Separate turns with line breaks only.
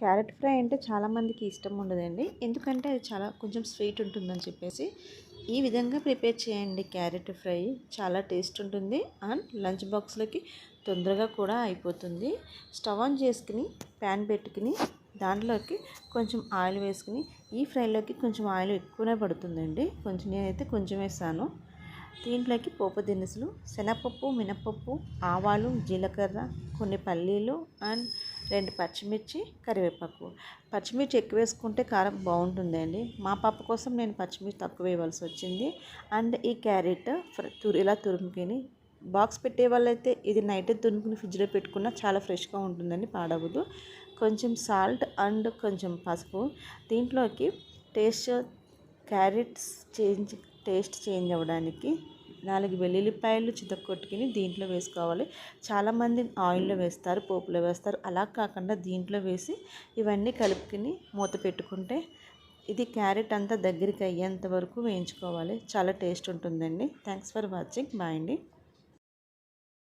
Carrot fry అంటే చాలామందికి ఇష్టం ఉండదండి. ఎందుకంటే అది చాలా కొంచెం స్వీట్ ఉంటుందని చెప్పేసి ఈ విధంగా ప్రిపేర్ చేయండి క్యారెట్ ఫ్రై. చాలా టేస్ట్ ఉంటుంది. అండ్ లంచ్ బాక్స్లోకి తొందరగా కూడా అయిపోతుంది. స్టవ్ ఆన్ చేసుకుని ప్యాన్ పెట్టుకుని దాంట్లోకి కొంచెం ఆయిల్ వేసుకుని ఈ ఫ్రైలోకి కొంచెం ఆయిల్ ఎక్కువనే పడుతుందండి. కొంచెం నేనైతే కొంచెం వేసాను. దీంట్లోకి పోపు దినుసులు శనగపప్పు మినపప్పు ఆవాలు జీలకర్ర కొన్ని పల్లీలు అండ్ రెండు పచ్చిమిర్చి కరివేపాకు. పచ్చిమిర్చి ఎక్కువ వేసుకుంటే కారం బాగుంటుందండి. మా పాప కోసం నేను పచ్చిమిర్చి తక్కువ వేయవలసి వచ్చింది. అండ్ ఈ క్యారెట్ తురి ఇలా తురుముకొని బాక్స్ పెట్టే వాళ్ళైతే ఇది నైట్ తురుముకుని ఫ్రిడ్జ్లో పెట్టుకున్న చాలా ఫ్రెష్గా ఉంటుందండి పాడవదు. కొంచెం సాల్ట్ అండ్ కొంచెం పసుపు. దీంట్లోకి taste carrots change taste change అవ్వడానికి నాలుగు వెల్లుల్లిపాయలు చితక్కొట్టుకుని దీంట్లో వేసుకోవాలి. చాలామంది ఆయిల్లో వేస్తారు పోపులో వేస్తారు. అలా కాకుండా దీంట్లో వేసి ఇవన్నీ కలుపుకుని మూత పెట్టుకుంటే ఇది క్యారెట్ అంతా దగ్గరికి అయ్యేంత వరకు వేయించుకోవాలి. చాలా టేస్ట్ ఉంటుందండి. Thanks for watching. బాయ్ అండి.